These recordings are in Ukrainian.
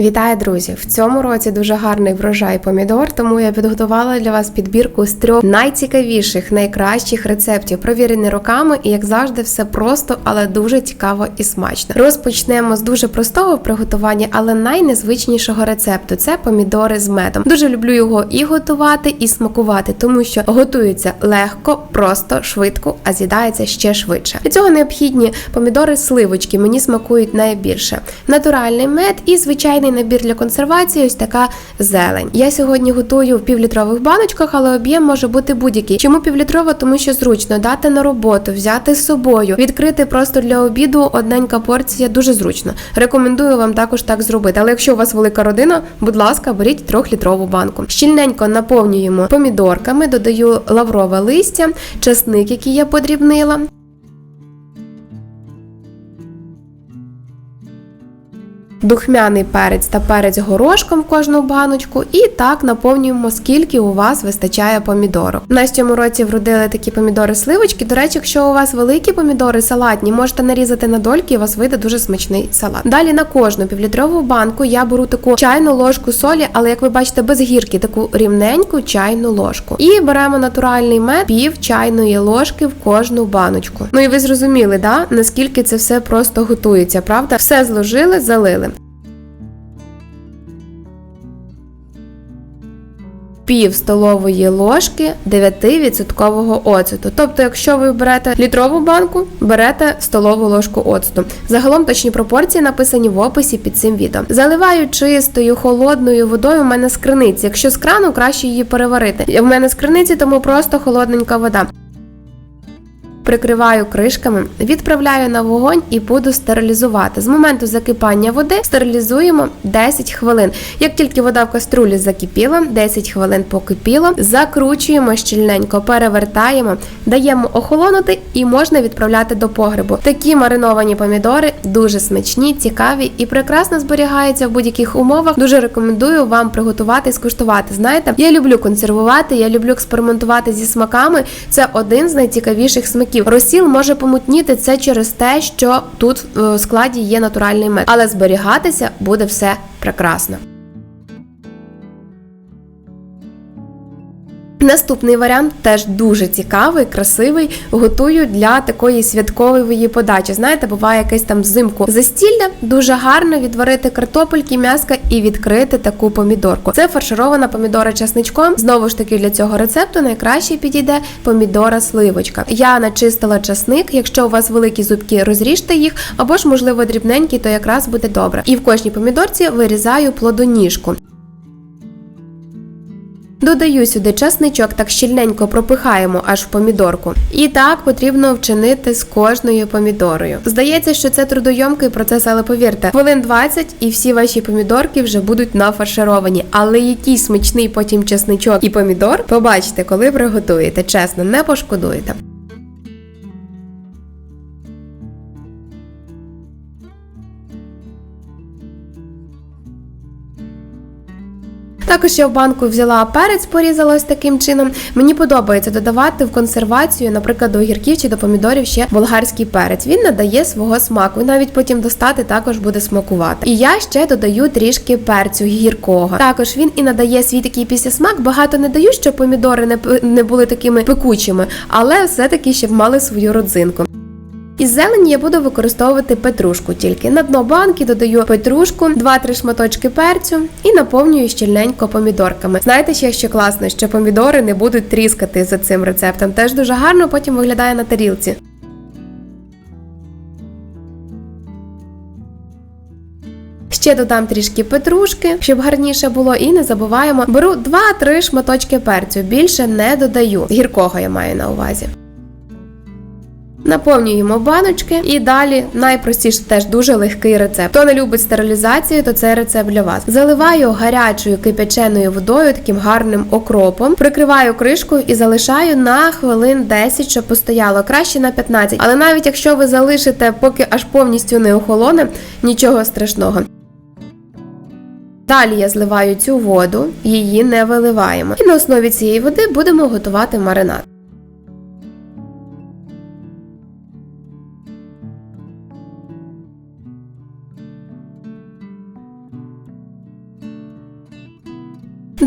Вітаю, друзі! В цьому році дуже гарний врожай помідор, тому я підготувала для вас підбірку з трьох найцікавіших, найкращих рецептів, провірені роками, і як завжди, все просто, але дуже цікаво і смачно. Розпочнемо з дуже простого приготування, але найнезвичнішого рецепту це помідори з медом. Дуже люблю його і готувати, і смакувати, тому що готується легко, просто, швидко, а з'їдається ще швидше. Для цього необхідні помідори сливочки, мені смакують найбільше. Натуральний мед і звичайний набір для консервації, ось така зелень. Я сьогодні готую в півлітрових баночках, але об'єм може бути будь-який. Чому півлітрова? Тому що зручно дати на роботу, взяти з собою, відкрити просто для обіду одненька порція дуже зручно. Рекомендую вам також так зробити. Але якщо у вас велика родина, будь ласка, беріть трьохлітрову банку. Щільненько наповнюємо помідорками, додаю лаврове листя, часник, який я подрібнила. Духмяний перець та перець горошком в кожну баночку, і так наповнюємо, скільки у вас вистачає помідорок. На цьому році вродили такі помідори-сливочки. До речі, якщо у вас великі помідори салатні, можете нарізати на дольки, і у вас вийде дуже смачний салат. Далі на кожну півлітрову банку я беру таку чайну ложку солі, але як ви бачите, без гірки, таку рівненьку чайну ложку. І беремо натуральний мед, пів чайної ложки в кожну баночку. Ну і ви зрозуміли, да? наскільки це все просто готується, правда? Все зложили, залили. Пів столової ложки 9% оцету. Тобто, якщо ви берете літрову банку, берете столову ложку оцту. Загалом точні пропорції написані в описі під цим відео. Заливаю чистою холодною водою. У мене з криниці. Якщо з крану, краще її переварити. В мене з криниці, тому просто холодненька вода прикриваю кришками, відправляю на вогонь і буду стерилізувати. З моменту закипання води стерилізуємо 10 хвилин. Як тільки вода в каструлі закипіла, 10 хвилин покипіло, закручуємо щільненько, перевертаємо, даємо охолонути і можна відправляти до погребу. Такі мариновані помідори дуже смачні, цікаві і прекрасно зберігаються в будь-яких умовах. Дуже рекомендую вам приготувати і скуштувати. Знаєте, я люблю консервувати, я люблю експериментувати зі смаками. Це один з найцікавіших смаків смаків. Розсіл може помутніти це через те, що тут е, в складі є натуральний мед, але зберігатися буде все прекрасно. Наступний варіант теж дуже цікавий, красивий. Готую для такої святкової подачі. Знаєте, буває якесь там взимку застілля. Дуже гарно відварити картопельки, м'яска і відкрити таку помідорку. Це фарширована помідора часничком. Знову ж таки, для цього рецепту найкраще підійде помідора сливочка. Я начистила часник. Якщо у вас великі зубки, розріжте їх, або ж, можливо, дрібненькі, то якраз буде добре. І в кожній помідорці вирізаю плодоніжку. Додаю сюди часничок, так щільненько пропихаємо аж в помідорку. І так потрібно вчинити з кожною помідорою. Здається, що це трудойомкий процес, але повірте, хвилин 20 і всі ваші помідорки вже будуть нафаршировані. Але який смачний потім часничок і помідор, побачите, коли приготуєте. Чесно, не пошкодуєте. Також я в банку взяла перець, порізала ось таким чином. Мені подобається додавати в консервацію, наприклад, до огірків чи до помідорів ще болгарський перець. Він надає свого смаку. І навіть потім достати також буде смакувати. І я ще додаю трішки перцю гіркого. Також він і надає свій такий післясмак. Багато не даю, щоб помідори не не були такими пекучими, але все-таки щоб мали свою родзинку. Із зелені я буду використовувати петрушку тільки. На дно банки додаю петрушку, 2-3 шматочки перцю і наповнюю щільненько помідорками. Знаєте, ще що класно, що помідори не будуть тріскати за цим рецептом. Теж дуже гарно потім виглядає на тарілці. Ще додам трішки петрушки, щоб гарніше було, і не забуваємо. Беру 2-3 шматочки перцю. Більше не додаю. Гіркого я маю на увазі. Наповнюємо баночки і далі найпростіше теж дуже легкий рецепт. Хто не любить стерилізацію, то це рецепт для вас. Заливаю гарячою кипяченою водою, таким гарним окропом, прикриваю кришкою і залишаю на хвилин 10, щоб постояло краще на 15. Але навіть якщо ви залишите, поки аж повністю не охолоне, нічого страшного. Далі я зливаю цю воду, її не виливаємо. І на основі цієї води будемо готувати маринад.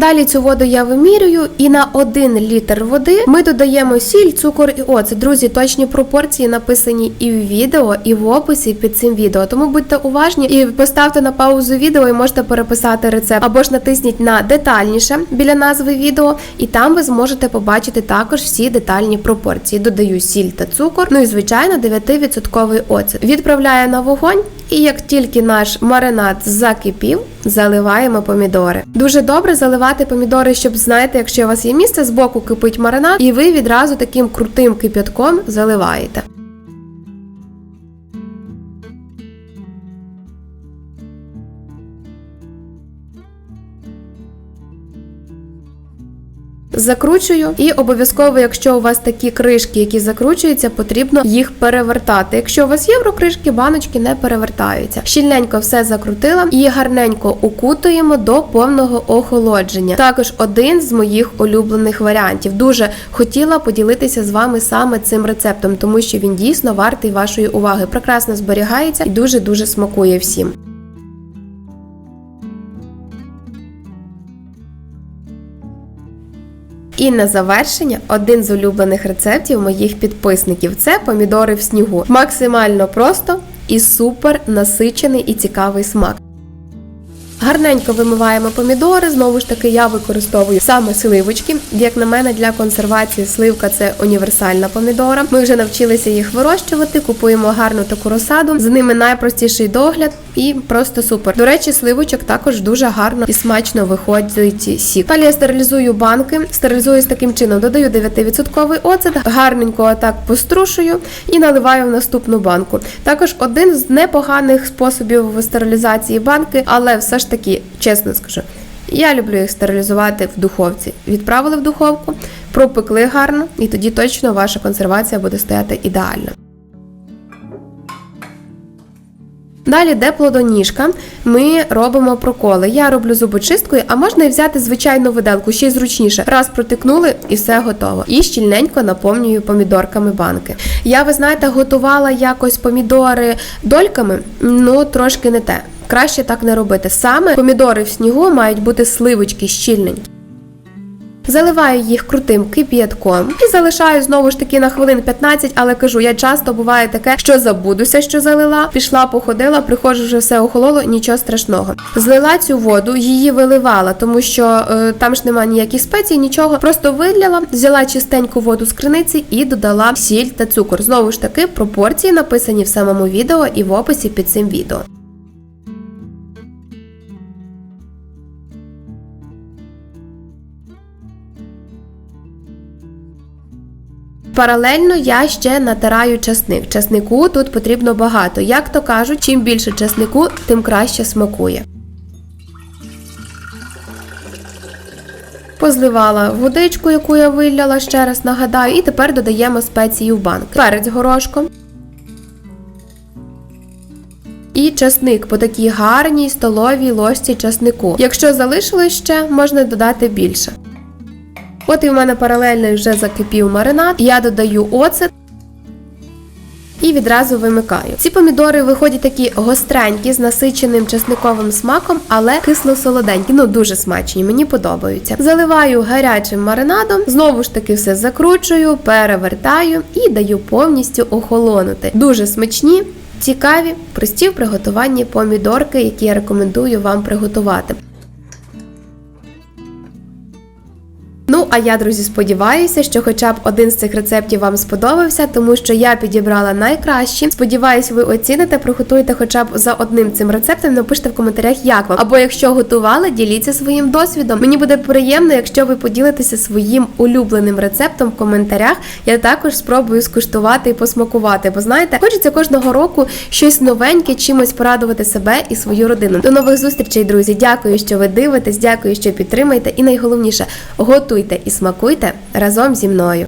Далі цю воду я вимірюю, і на 1 літр води ми додаємо сіль, цукор і оцет. Друзі, точні пропорції написані і в відео, і в описі під цим відео. Тому будьте уважні і поставте на паузу відео і можете переписати рецепт. Або ж натисніть на детальніше біля назви відео, і там ви зможете побачити також всі детальні пропорції. Додаю сіль та цукор, ну і звичайно 9% оцет. Відправляю на вогонь. І як тільки наш маринад закипів, заливаємо помідори. Дуже добре заливати помідори, щоб знаєте, якщо у вас є місце, збоку кипить маринад, і ви відразу таким крутим кип'ятком заливаєте. Закручую і обов'язково, якщо у вас такі кришки, які закручуються, потрібно їх перевертати. Якщо у вас єврокришки, баночки не перевертаються. Щільненько все закрутила і гарненько укутуємо до повного охолодження. Також один з моїх улюблених варіантів. Дуже хотіла поділитися з вами саме цим рецептом, тому що він дійсно вартий вашої уваги. Прекрасно зберігається і дуже дуже смакує всім. І на завершення один з улюблених рецептів моїх підписників це помідори в снігу. Максимально просто і супер насичений і цікавий смак. Гарненько вимиваємо помідори. Знову ж таки, я використовую саме сливочки. Як на мене, для консервації сливка це універсальна помідора. Ми вже навчилися їх вирощувати, купуємо гарну таку розсаду. З ними найпростіший догляд і просто супер. До речі, сливочок також дуже гарно і смачно виходить сік. Далі я стерилізую банки, стерилізую з таким чином, додаю 9% оцет, гарненько отак пострушую і наливаю в наступну банку. Також один з непоганих способів стерилізації банки, але все ж таки, чесно скажу. Я люблю їх стерилізувати в духовці. Відправили в духовку, пропекли гарно, і тоді точно ваша консервація буде стояти ідеально. Далі, де плодоніжка, ми робимо проколи. Я роблю зубочисткою, а можна і взяти звичайну виделку, ще й зручніше. Раз протикнули і все готово. І щільненько наповнюю помідорками банки. Я, ви знаєте, готувала якось помідори дольками, ну трошки не те. Краще так не робити. Саме помідори в снігу мають бути сливочки щільненькі. Заливаю їх крутим кип'ятком і залишаю знову ж таки на хвилин 15, але кажу, я часто буває таке, що забудуся, що залила, пішла, походила, приходжу, вже все охололо, нічого страшного. Злила цю воду, її виливала, тому що е, там ж немає ніяких спецій, нічого. Просто вилила, взяла чистеньку воду з криниці і додала сіль та цукор. Знову ж таки, пропорції написані в самому відео і в описі під цим відео. Паралельно я ще натираю часник. Часнику тут потрібно багато. Як то кажуть, чим більше часнику, тим краще смакує. Позливала водичку, яку я виляла, ще раз нагадаю, і тепер додаємо спеції в банки. Перець горошком. І часник по такій гарній столовій ложці часнику. Якщо залишилось ще, можна додати більше. От і в мене паралельно вже закипів маринад. Я додаю оцет. І відразу вимикаю. Ці помідори виходять такі гостренькі з насиченим чесниковим смаком, але кисло-солоденькі. Ну дуже смачні, мені подобаються. Заливаю гарячим маринадом, знову ж таки все закручую, перевертаю і даю повністю охолонути. Дуже смачні, цікаві, прості в приготуванні помідорки, які я рекомендую вам приготувати. А я, друзі, сподіваюся, що хоча б один з цих рецептів вам сподобався, тому що я підібрала найкращі. Сподіваюсь, ви оціните, приготуєте хоча б за одним цим рецептом. Напишіть в коментарях, як вам. Або якщо готували, діліться своїм досвідом. Мені буде приємно, якщо ви поділитеся своїм улюбленим рецептом в коментарях. Я також спробую скуштувати і посмакувати. Бо знаєте, хочеться кожного року щось новеньке, чимось порадувати себе і свою родину. До нових зустрічей, друзі! Дякую, що ви дивитесь, дякую, що підтримаєте. І найголовніше, готуйте і смакуйте разом зі мною.